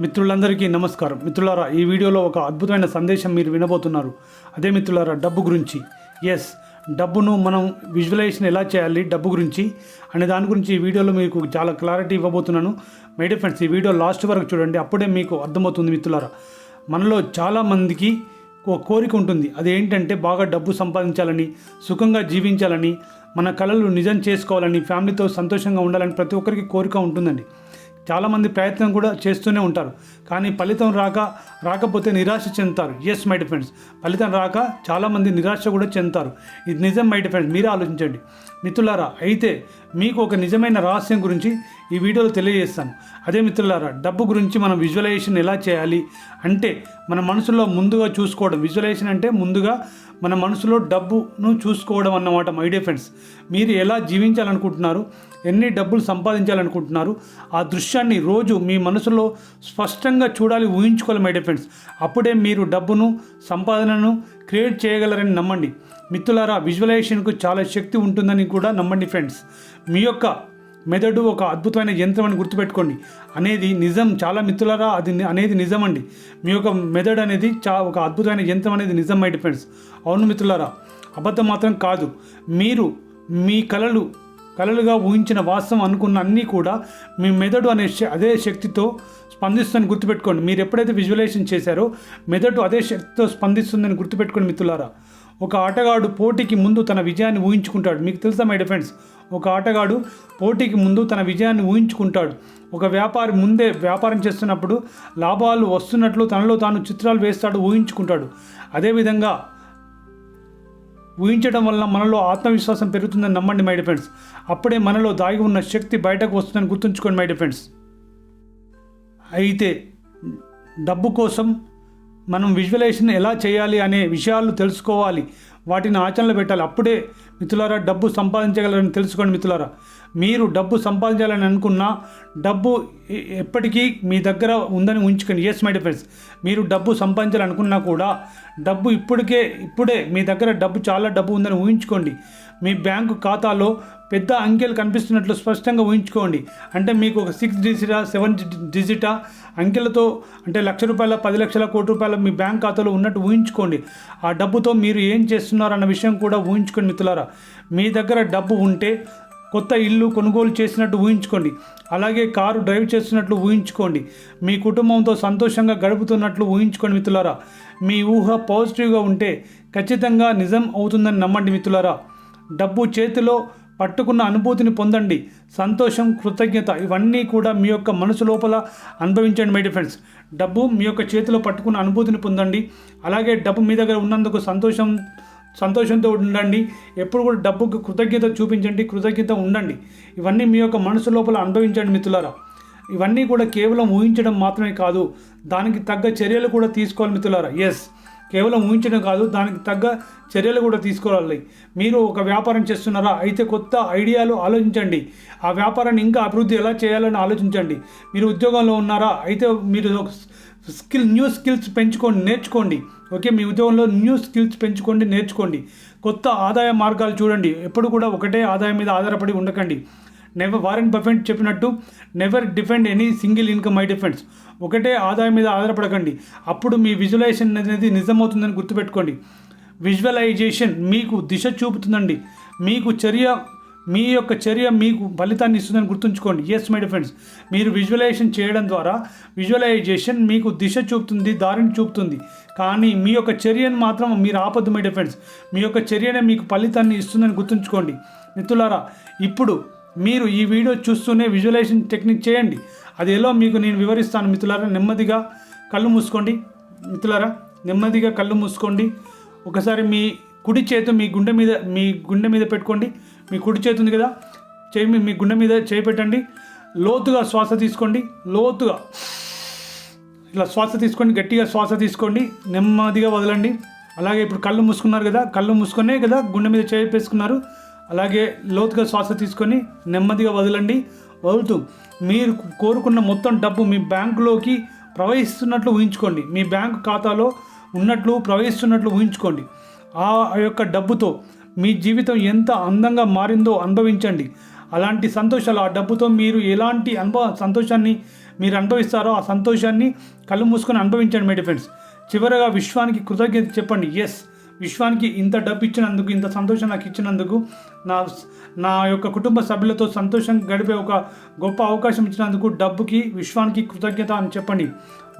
మిత్రులందరికీ నమస్కారం. మిత్రులారా ఈ వీడియోలో ఒక అద్భుతమైన సందేశం మీరు వినబోతున్నారు. అదే మిత్రులారా డబ్బు గురించి. ఎస్ డబ్బును మనం విజువలైజేషన్ ఎలా చేయాలి డబ్బు గురించి అనే దాని గురించి ఈ వీడియోలో మీకు చాలా క్లారిటీ ఇవ్వబోతున్నాను. మై డియర్ ఫ్రెండ్స్ ఈ వీడియో లాస్ట్ వరకు చూడండి అప్పుడే మీకు అర్థమవుతుంది మిత్రులారా. మనలో చాలామందికి ఒక కోరిక ఉంటుంది. అది ఏంటంటే బాగా డబ్బు సంపాదించాలని సుఖంగా జీవించాలని మన కళలు నిజం చేసుకోవాలని ఫ్యామిలీతో సంతోషంగా ఉండాలని ప్రతి ఒక్కరికి కోరిక ఉంటుందండి. చాలామంది ప్రయత్నం కూడా చేస్తూనే ఉంటారు. కానీ ఫలితం రాక రాకపోతే నిరాశ చెందుతారు. ఎస్ మై డిఫెండ్స్ ఫలితం రాక చాలామంది నిరాశ కూడా చెందుతారు. ఇది నిజం మై డిఫెండ్స్ మీరే ఆలోచించండి. మిత్రులారా అయితే మీకు ఒక నిజమైన రహస్యం గురించి ఈ వీడియోలో తెలియజేస్తాను. అదే మిత్రులారా డబ్బు గురించి మనం విజువలైజేషన్ ఎలా చేయాలి అంటే మన మనసులో ముందుగా చూసుకోవడం. విజువలైజేషన్ అంటే ముందుగా మన మనసులో డబ్బును చూసుకోవడం అన్నమాట మై డిఫెండ్స్ మీరు ఎలా జీవించాలనుకుంటున్నారు? ఎన్ని డబ్బులు సంపాదించాలనుకుంటున్నారు? ఆ దృశ్యాన్ని రోజు మీ మనసులో స్పష్టంగా చూడాలి ఊహించుకోవాలి మై డియర్ ఫ్రెండ్స్ అప్పుడే మీరు డబ్బును సంపాదనను క్రియేట్ చేయగలరని నమ్మండి. మిత్రులారా విజువలైజేషన్కు చాలా శక్తి ఉంటుందని కూడా నమ్మండి ఫ్రెండ్స్ మీ యొక్క మెదడు ఒక అద్భుతమైన యంత్రం అని గుర్తుపెట్టుకోండి. అనేది నిజం. చాలా మిత్రులారా అది అనేది నిజం అండి మీ యొక్క మెదడు అనేది చా ఒక అద్భుతమైన యంత్రం అనేది నిజం మై డిఫెండ్స్ అవును మిత్రులారా అబద్ధం మాత్రం కాదు. మీరు మీ కళలు కలలుగా ఊహించిన వాస్తవం అనుకున్న అన్నీ కూడా మీ మెదడు అనే అదే శక్తితో స్పందిస్తుందని గుర్తుపెట్టుకోండి. మీరు ఎప్పుడైతే విజువలైజేషన్ చేశారో మెదడు అదే శక్తితో స్పందిస్తుందని గుర్తుపెట్టుకోండి మిత్రులారా. ఒక ఆటగాడు పోటీకి ముందు తన విజయాన్ని ఊహించుకుంటాడు. మీకు తెలుసా మై డిఫెండ్స్ ఒక ఆటగాడు పోటీకి ముందు తన విజయాన్ని ఊహించుకుంటాడు. ఒక వ్యాపారి ముందే వ్యాపారం చేస్తున్నప్పుడు లాభాలు వస్తున్నట్లు తనలో తాను చిత్రాలు వేస్తాడు ఊహించుకుంటాడు. అదేవిధంగా ఊహించడం వల్ల మనలో ఆత్మవిశ్వాసం పెరుగుతుందని నమ్మండి మై డిఫెండ్స్ అప్పుడే మనలో దాగి ఉన్న శక్తి బయటకు వస్తుందని గుర్తుంచుకోండి మై డిఫెండ్స్ అయితే డబ్బు కోసం మనం విజువలైజేషన్ ఎలా చేయాలి అనే విషయాలు తెలుసుకోవాలి. వాటిని ఆచరణలో పెట్టాలి. అప్పుడే మిత్రులారా డబ్బు సంపాదించగలరని తెలుసుకోండి మిత్రులారా. మీరు డబ్బు సంపాదించాలని అనుకున్నా డబ్బు ఎప్పటికీ మీ దగ్గర ఉందని ఉంచుకోండి ఎస్ మై డిఫెన్స్ మీరు డబ్బు సంపాదించాలనుకున్నా కూడా డబ్బు ఇప్పటికే ఇప్పుడే మీ దగ్గర డబ్బు చాలా డబ్బు ఉందని ఊహించుకోండి. మీ బ్యాంకు ఖాతాలో పెద్ద అంకెలు కనిపిస్తున్నట్లు స్పష్టంగా ఊహించుకోండి. అంటే మీకు ఒక సిక్స్ డిజిటా సెవెన్ డిజిటా అంకెలతో అంటే లక్ష రూపాయల పది లక్షల కోటి రూపాయల మీ బ్యాంక్ ఖాతాలో ఉన్నట్టు ఊహించుకోండి. ఆ డబ్బుతో మీరు ఏం చేస్తున్నారు అన్న విషయం కూడా ఊహించుకోండి మిత్రులారా. మీ దగ్గర డబ్బు ఉంటే కొత్త ఇల్లు కొనుగోలు చేసినట్టు ఊహించుకోండి. అలాగే కారు డ్రైవ్ చేస్తున్నట్లు ఊహించుకోండి. మీ కుటుంబంతో సంతోషంగా గడుపుతున్నట్లు ఊహించుకోండి మిత్రులారా. మీ ఊహ పాజిటివ్గా ఉంటే ఖచ్చితంగా నిజం అవుతుందని నమ్మండి మిత్రులారా. డబ్బు చేతిలో పట్టుకున్న అనుభూతిని పొందండి. సంతోషం కృతజ్ఞత ఇవన్నీ కూడా మీ యొక్క మనసు లోపల అనుభవించండి మై ఫ్రెండ్స్ డబ్బు మీ యొక్క చేతిలో పట్టుకున్న అనుభూతిని పొందండి. అలాగే డబ్బు మీ దగ్గర ఉన్నందుకు సంతోషం సంతోషంతో ఉండండి. ఎప్పుడు కూడా డబ్బుకు కృతజ్ఞత చూపించండి కృతజ్ఞత ఉండండి. ఇవన్నీ మీ యొక్క మనసు లోపల అనుభవించండి మిత్రులారా. ఇవన్నీ కూడా కేవలం ఊహించడం మాత్రమే కాదు దానికి తగ్గ చర్యలు కూడా తీసుకోవాలి మిత్రులారా. ఎస్ కేవలం ఊహించడం కాదు దానికి తగ్గ చర్యలు కూడా తీసుకోవాలి. మీరు ఒక వ్యాపారం చేస్తున్నారా? అయితే కొత్త ఐడియాలు ఆలోచించండి. ఆ వ్యాపారాన్ని ఇంకా అభివృద్ధి ఎలా చేయాలని ఆలోచించండి. మీరు ఉద్యోగంలో ఉన్నారా? అయితే మీరు స్కిల్ న్యూ స్కిల్స్ పెంచుకోండి నేర్చుకోండి. ఓకే మీ ఉద్యోగంలో న్యూ స్కిల్స్ పెంచుకోండి నేర్చుకోండి. కొత్త ఆదాయ మార్గాలు చూడండి. ఎప్పుడు కూడా ఒకటే ఆదాయం మీద ఆధారపడి ఉండకండి. నెవర్ వారెన్ బఫెట్ చెప్పినట్టు never defend any single income I defends ఒకటే ఆదాయం మీద ఆధారపడకండి. అప్పుడు మీ విజువలైజేషన్ అనేది నిజమవుతుందని గుర్తుపెట్టుకోండి. విజువలైజేషన్ మీకు దిశ చూపుతుందండి. మీకు చర్య మీ యొక్క చర్య మీకు ఫలితాన్ని ఇస్తుందని గుర్తుంచుకోండి. ఎస్ మై ఫ్రెండ్స్ మీరు విజువలైజేషన్ చేయడం ద్వారా విజువలైజేషన్ మీకు దిశ చూపుతుంది దారిని చూపుతుంది. కానీ మీ యొక్క చర్యను మాత్రం మీరు ఆపద్దు మై ఫ్రెండ్స్ మీ యొక్క చర్యనే మీకు ఫలితాన్ని ఇస్తుందని గుర్తుంచుకోండి. మిత్రులారా ఇప్పుడు మీరు ఈ వీడియో చూస్తూనే విజువలైజేషన్ టెక్నిక్ చేయండి. అది ఎలా మీకు నేను వివరిస్తాను మిత్రులారా నెమ్మదిగా కళ్ళు మూసుకోండి. మిత్రులారా నెమ్మదిగా కళ్ళు మూసుకోండి. ఒకసారి మీ కుడి చేతి మీ గుండె మీద మీ గుండె మీద పెట్టుకోండి. మీ కుడి చేతి ఉంది కదా? చేయి మీ- మీ గుండె మీద చేయి పెట్టండి. లోతుగా శ్వాస తీసుకోండి. లోతుగా. ఇలా శ్వాస తీసుకోండి. గట్టిగా శ్వాస తీసుకోండి. నెమ్మదిగా వదలండి. అలాగే ఇప్పుడు కళ్ళు మూసుకున్నారు కదా? కళ్ళు మూసుకునే కదా? గుండె మీద చేయి వేసుకున్నారు. అలాగే లోతుగా శ్వాస తీసుకొని నెమ్మదిగా వదలండి. వదులుతూ మీరు కోరుకున్న మొత్తం డబ్బు మీ బ్యాంకులోకి ప్రవహిస్తున్నట్లు ఊహించుకోండి. మీ బ్యాంకు ఖాతాలో ఉన్నట్లు ప్రవహిస్తున్నట్లు ఊహించుకోండి. ఆ యొక్క డబ్బుతో మీ జీవితం ఎంత అందంగా మారిందో అనుభవించండి. అలాంటి సంతోషాలు ఆ డబ్బుతో మీరు ఎలాంటి అనుభవ సంతోషాన్ని మీరు అనుభవిస్తారో ఆ సంతోషాన్ని కళ్ళు మూసుకొని అనుభవించండి మై ఫ్రెండ్స్ చివరగా విశ్వానికి కృతజ్ఞత చెప్పండి. ఎస్ విశ్వానికి ఇంత డబ్బు ఇచ్చినందుకు ఇంత సంతోషం నాకు ఇచ్చినందుకు నా నా యొక్క కుటుంబ సభ్యులతో సంతోషం గడిపే ఒక గొప్ప అవకాశం ఇచ్చినందుకు డబ్బుకి విశ్వానికి కృతజ్ఞత అని చెప్పండి.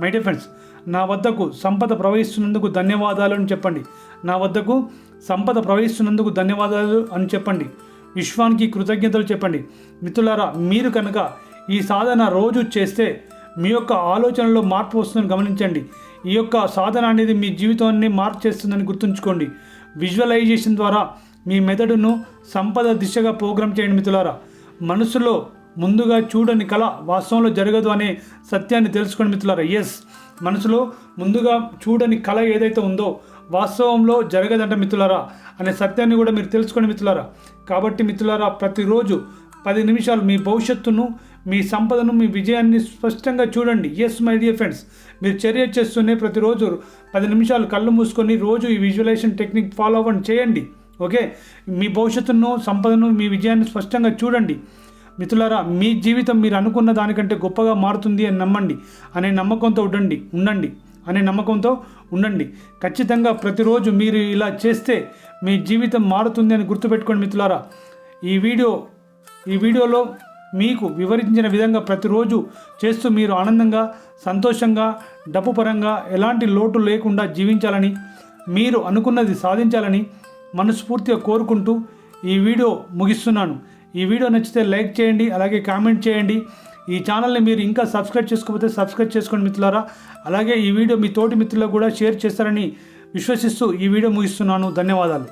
మై డియర్ ఫ్రెండ్స్ నా వద్దకు సంపద ప్రవహిస్తున్నందుకు ధన్యవాదాలు అని చెప్పండి. నా వద్దకు సంపద ప్రవహిస్తున్నందుకు ధన్యవాదాలు అని చెప్పండి. విశ్వానికి కృతజ్ఞతలు చెప్పండి. మిత్రులారా మీరు కనుక ఈ సాధన రోజు చేస్తే మీ యొక్క ఆలోచనలో మార్పు వస్తుందని గమనించండి. ఈ యొక్క సాధన అనేది మీ జీవితాన్ని మార్పు చేస్తుందని గుర్తుంచుకోండి. విజువలైజేషన్ ద్వారా మీ మెదడును సంపద దిశగా ప్రోగ్రామ్ చేయండి మిత్రులారా. మనసులో ముందుగా చూడని కళ వాస్తవంలో జరగదు అనే సత్యాన్ని తెలుసుకోండి మిత్రులారా ఎస్ మనసులో ముందుగా చూడని కళ ఏదైతే ఉందో వాస్తవంలో జరగదంట మిత్రులారా అనే సత్యాన్ని కూడా మీరు తెలుసుకోండి మిత్రులారా. కాబట్టి మిత్రులారా ప్రతిరోజు పది నిమిషాలు మీ భవిష్యత్తును మీ సంపదను మీ విజయాన్ని స్పష్టంగా చూడండి. ఎస్ మై డియర్ ఫ్రెండ్స్ మీరు చర్య చేస్తూనే ప్రతిరోజు పది నిమిషాలు కళ్ళు మూసుకొని రోజు ఈ విజువలైజేషన్ టెక్నిక్ ఫాలో అవ్వండి చేయండి. ఓకే మీ భవిష్యత్తును సంపదను మీ విజయాన్ని స్పష్టంగా చూడండి. మిత్రులారా మీ జీవితం మీరు అనుకున్న దానికంటే గొప్పగా మారుతుంది అని నమ్మండి. అనే నమ్మకంతో ఉండండి ఉండండి. అనే నమ్మకంతో ఉండండి. ఖచ్చితంగా ప్రతిరోజు మీరు ఇలా చేస్తే మీ జీవితం మారుతుంది అని గుర్తుపెట్టుకోండి మిత్రులారా. ఈ వీడియో ఈ వీడియోలో మీకు వివరించిన విధంగా ప్రతిరోజు చేస్తూ మీరు ఆనందంగా సంతోషంగా డబ్బు పరంగా ఎలాంటి లోటు లేకుండా జీవించాలని మీరు అనుకున్నది సాధించాలని మనస్ఫూర్తిగా కోరుకుంటూ ఈ వీడియో ముగిస్తున్నాను. ఈ వీడియో నచ్చితే లైక్ చేయండి అలాగే కామెంట్ చేయండి. ఈ ఛానల్ని మీరు ఇంకా సబ్స్క్రైబ్ చేసుకోకపోతే సబ్స్క్రైబ్ చేసుకోండి మిత్రులారా. అలాగే ఈ వీడియో మీ తోటి మిత్రులకు కూడా షేర్ చేస్తారని విశ్వసిస్తూ ఈ వీడియో ముగిస్తున్నాను. ధన్యవాదాలు.